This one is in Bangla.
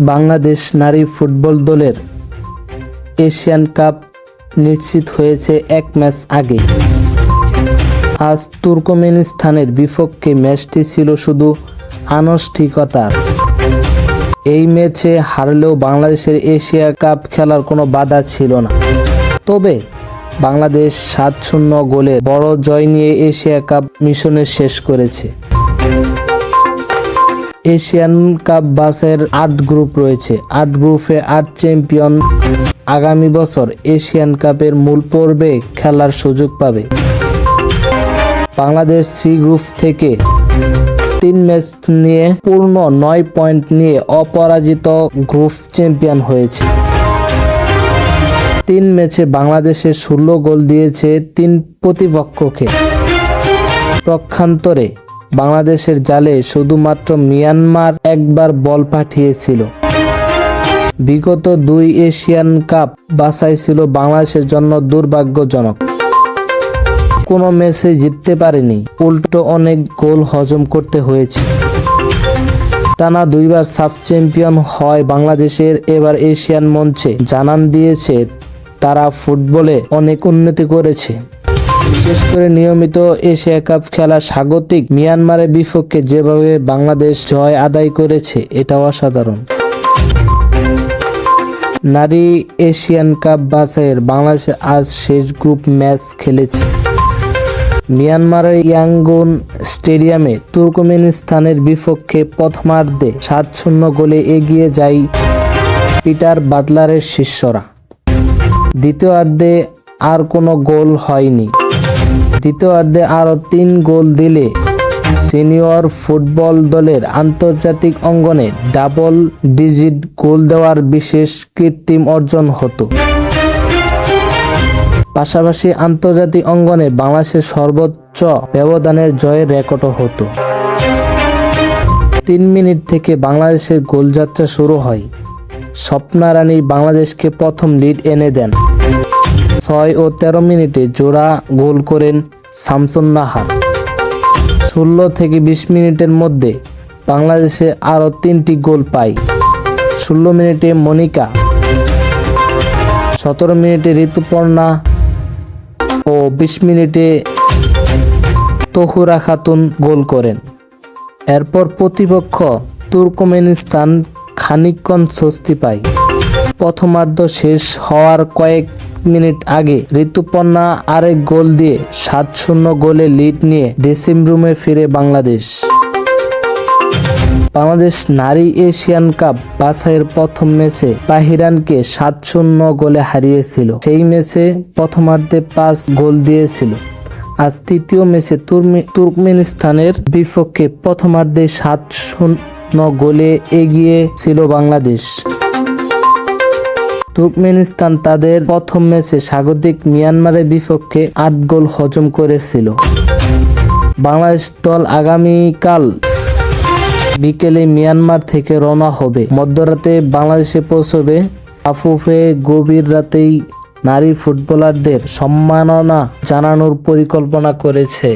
বাংলাদেশ নারী ফুটবল দলের এশিয়ান কাপ নিশ্চিত হয়েছে এক ম্যাচ আগে। আজ তুর্কমেনিস্তানের বিপক্ষে ম্যাচটি ছিল শুধু আনুষ্ঠিকতার এই ম্যাচে হারলেও বাংলাদেশের এশিয়া কাপ খেলার কোনো বাধা ছিল না। তবে বাংলাদেশ সাত শূন্য গোলে বড় জয় নিয়ে এশিয়া কাপ মিশনে শেষ করেছে। এশিয়ান কাপ বাসের আট গ্রুপ রয়েছে। আট গ্রুপে আট চ্যাম্পিয়ন আগামী বছর এশিয়ান কাপের মূল পর্বে খেলার সুযোগ পাবে। বাংলাদেশ সি গ্রুপ থেকে তিন ম্যাচ নিয়ে পূর্ণ নয় পয়েন্ট নিয়ে অপরাজিত গ্রুপ চ্যাম্পিয়ন হয়েছে। তিন ম্যাচে বাংলাদেশে ষোলো গোল দিয়েছে তিন প্রতিপক্ষকে। পক্ষান্তরে বাংলাদেশের জালে শুধুমাত্র মিয়ানমার একবার বল পাঠিয়েছিল। বিগত দুই এশিয়ান কাপ বাছাই ছিল বাংলাদেশের জন্য দুর্ভাগ্যজনক। কোনো ম্যাচে জিততে পারেনি, উল্টো অনেক গোল হজম করতে হয়েছে। টানা দুইবার সাব চ্যাম্পিয়ন হয় বাংলাদেশের এবার এশিয়ান মঞ্চে। জানান দিয়েছে, তারা ফুটবলে অনেক উন্নতি করেছে। বিশেষ করে নিয়মিত এশিয়া কাপ খেলা স্বাগতিক মিয়ানমারের বিপক্ষে যেভাবে বাংলাদেশ জয় আদায় করেছে এটা অসাধারণ। নারী এশিয়ান কাপ বাছাইয়ের বাংলাদেশ আজ শেষ গ্রুপ ম্যাচ খেলেছে। মিয়ানমারের ইয়াঙ্গুন স্টেডিয়ামে তুর্কমেনিস্তানের বিপক্ষে প্রথমার্ধে সাত শূন্য গোলে এগিয়ে যায় পিটার বাটলারের শিষ্যরা। দ্বিতীয়ার্ধে আর কোনো গোল হয়নি। দ্বিতীয়ার্ধে আরও তিন গোল দিলে সিনিয়র ফুটবল দলের আন্তর্জাতিক অঙ্গনে ডাবল ডিজিট গোল দেওয়ার বিশেষ কৃত্রিম অর্জন হতো। পাশাপাশি আন্তর্জাতিক অঙ্গনে বাংলাদেশের সর্বোচ্চ ব্যবধানের জয়ের রেকর্ডও হতো। তিন মিনিট থেকে বাংলাদেশের গোলযাত্রা শুরু হয়। স্বপ্নারানী বাংলাদেশকে প্রথম লিড এনে দেন। ছয় ও তেরো মিনিটে জোড়া গোল করেন শামসুন নাহার। ষোলো থেকে বিশ মিনিটের মধ্যে বাংলাদেশে আরও তিনটি গোল পায়। ষোলো মিনিটে মনিকা, সতেরো মিনিটে ঋতুপর্ণা ও বিশ মিনিটে তহুরা খাতুন গোল করেন। এরপর প্রতিপক্ষ তুর্কমেনিস্তান খানিকক্ষণ স্বস্তি পায়। প্রথমার্ধ শেষ হওয়ার কয়েক মিনিট আগে ঋতুপর্ণা আরেক গোল দিয়ে সাত শূন্য গোলে লিড নিয়ে ড্রেসিং রুমে ফিরে বাংলাদেশ। বাংলাদেশ নারী এশিয়ান কাপ বাছাইয়ের প্রথম ম্যাচে বাহিরানকে সাত শূন্য গোলে হারিয়েছিল। সেই ম্যাচে প্রথমার্ধে পাঁচ গোল দিয়েছিল। আজ তৃতীয় ম্যাচে তুর্কমেনিস্তানের বিপক্ষে প্রথমার্ধে সাত শূন্য গোলে এগিয়ে ছিল বাংলাদেশ। তুর্কমেনিস্তান তাদের প্রথম ম্যাচে স্বাগতিক মিয়ানমারের বিপক্ষে আট গোল হজম করেছিল। বাংলাদেশ দল আগামীকাল বিকেলে মিয়ানমার থেকে রওনা হবে। মধ্যরাতে বাংলাদেশে পৌঁছবে আফুফে গভীর রাতেই নারী ফুটবলারদের সম্মাননা জানানোর পরিকল্পনা করেছে।